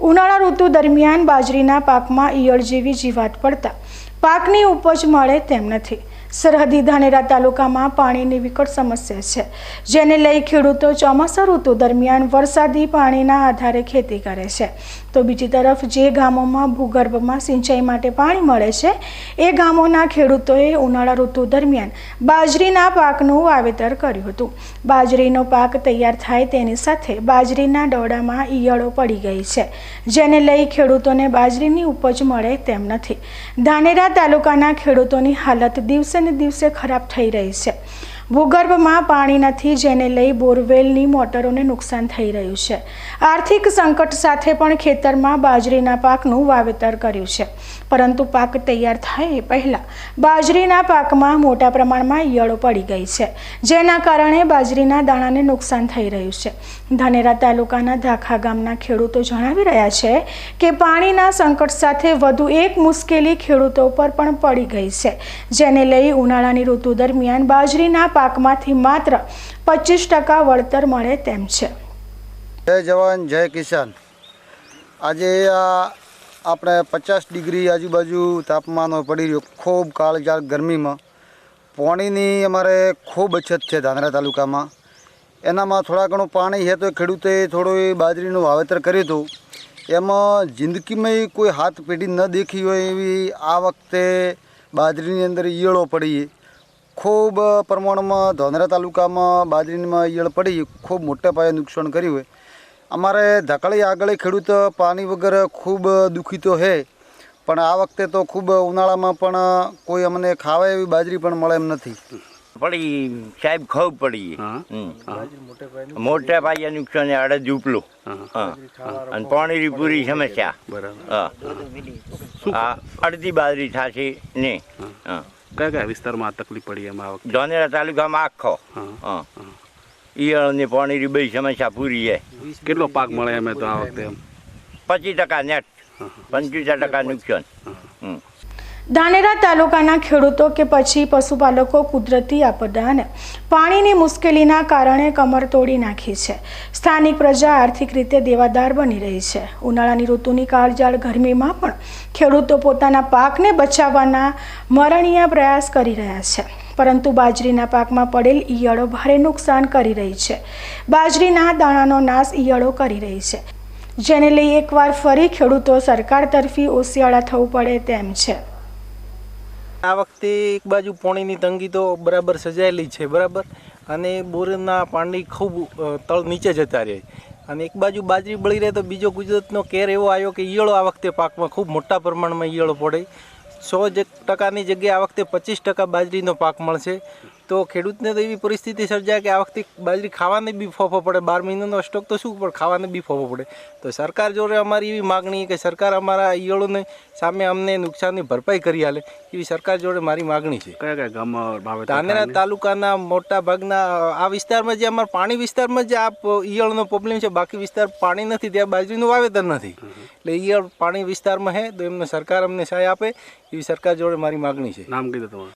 ઉનાળા ઋતુ દરમિયાન બાજરીના પાકમાં ઈયળ જેવી જીવાત પડતા પાકની ઉપજ મળે તેમ નથી. સરહદી ધાનેરા તાલુકામાં પાણીની વિકટ સમસ્યા છે. જેને લઈ ખેડૂતો ચોમાસા ઋતુ દરમિયાન વરસાદી પાણીના આધારે ખેતી કરે છે. તો બીજી તરફ જે ગામોમાં ભૂગર્ભમાં સિંચાઈ માટે પાણી મળે છે, એ ગામોના ખેડૂતોએ ઉનાળા ઋતુ દરમિયાન બાજરીના પાકનું વાવેતર કર્યું હતું. બાજરીનો પાક તૈયાર થાય તેની સાથે બાજરીના ડોડામાં ઈયળો પડી ગઈ છે, જેને લઈ ખેડૂતોને બાજરીની ઉપજ મળે તેમ નથી. ધાનેરા તાલુકાના ખેડૂતોની હાલત દિવસે ને દિવસે ખરાબ થઈ રહી છે. ભૂગર્ભમાં પાણી નથી, જેને લઈ બોરવેલની મોટરોને નુકસાન થઈ રહ્યું છે. આર્થિક સંકટ સાથે પણ ખેતરમાં બાજરીના પાકનું વાવેતર કર્યું છે. પરંતુ પાક તૈયાર થાય એ પહેલાં બાજરીના પાકમાં મોટા પ્રમાણમાં ઈયળો પડી ગઈ છે, જેના કારણે બાજરીના દાણાને નુકસાન થઈ રહ્યું છે. ધાનેરા તાલુકાના ધાખા ગામના ખેડૂતો જણાવી રહ્યા છે કે પાણીના સંકટ સાથે વધુ એક મુશ્કેલી ખેડૂતો પર પણ પડી ગઈ છે, જેને લઈ ઉનાળાની ઋતુ દરમિયાન બાજરીના પાકમાંથી માત્ર પચીસ ટકા વળતર મળે તેમ છે. જય જવાન, જય કિસાન. આજે આ આપણે પચાસ ડિગ્રી આજુબાજુ તાપમાન પડી રહ્યું. ખૂબ કાળજાળ ગરમીમાં. પાણીની અમારે ખૂબ અછત છે ધાંધરા તાલુકામાં. એનામાં થોડા ઘણું પાણી છે તો ખેડૂતે થોડું બાજરીનું વાવેતર કર્યું હતું. એમાં જિંદગીમાં કોઈ હાથ પેઢી ન દેખી હોય એવી આ વખતે બાજરીની અંદર ઈયળો પડી ખૂબ પ્રમાણમાં ધોંધરા તાલુકામાં બાજરીમાં ઈયળ પડી ખૂબ મોટા પાયે નુકસાન કર્યું હોય. અમારે ધકળી આગળ ખેડૂત પાણી વગર ખૂબ દુઃખી તો છે પણ આ વખતે તો ખૂબ ઉનાળામાં પણ કોઈ અમને ખાવા એવી બાજરી પણ મળે એમ નથી. પડી સાહેબ ખવ પડી. મોટા પાયે નુકસાન અડદ ઉપલું હા. અને પાણીની પૂરી સમસ્યા. હા. હા. અડધી બાજરી થશે ને. હા. કયા કયા વિસ્તારમાં આ તકલીફ પડી એમાં આ વખતે? ધોનેરા તાલુકામાં આખો. હા. ઈયળની પાણી બધી સમસ્યા પૂરી જાય કેટલો પાક મળે એમ તો આ વખતે એમ? પચીસ ટકા નેટ. પંચોતેર ટકા નુકસાન. ધાનેરા તાલુકાના ખેડૂતો કે પછી પશુપાલકો કુદરતી આપદા અને પાણીની મુશ્કેલીના કારણે કમર તોડી નાખી છે. સ્થાનિક પ્રજા આર્થિક રીતે દેવાદાર બની રહી છે. ઉનાળાની ઋતુની કાળજાળ ગરમીમાં પણ ખેડૂતો પોતાના પાકને બચાવવાના મરણીય પ્રયાસ કરી રહ્યા છે. પરંતુ બાજરીના પાકમાં પડેલ ઈયળો ભારે નુકસાન કરી રહી છે. બાજરીના દાણાનો નાશ ઈયળો કરી રહી છે. જેને લઈ એકવાર ફરી ખેડૂતો સરકાર તરફી ઓશિયાળા થવું પડે તેમ છે. આ વખતે એક બાજુ પાણીની તંગી તો બરાબર સજાયેલી છે, બરાબર? અને બોરના પાણી ખૂબ તળ નીચે જતા રહે. અને એક બાજુ બાજરી બળી રહે તો બીજો ગુજરાતનો કેર એવો આવ્યો કે ઈયળો આ વખતે પાકમાં ખૂબ મોટા પ્રમાણમાં ઈયળો પડે. સો ટકાની જગ્યાએ આ વખતે પચીસ ટકા બાજરીનો પાક મળશે. તો ખેડૂતને તો એવી પરિસ્થિતિ સર્જાય કે આ વખતે બાજરી ખાવાને બી ફોફો પડે. બાર મહિનાનો સ્ટોક તો શું પણ ખાવાને બી ફોફો પડે. તો સરકાર જોડે અમારી એવી માગણી કે સરકાર અમારા ઈયળોને સામે અમને નુકસાનની ભરપાઈ કરી આલે એવી સરકાર જોડે મારી માગણી છે. કયા કયા ગામમાં ધાનેરા તાલુકાના મોટા ભાગના આ વિસ્તારમાં જે અમારા પાણી વિસ્તારમાં જે આ ઈયળનો પ્રોબ્લેમ છે બાકી વિસ્તાર પાણી નથી ત્યાં બાજરીનું વાવેતર નથી. એટલે ઈયળ પાણી વિસ્તારમાં છે તો એમને સરકાર અમને સહાય આપે એવી સરકાર જોડે મારી માગણી છે. નામ કીધું તમારું.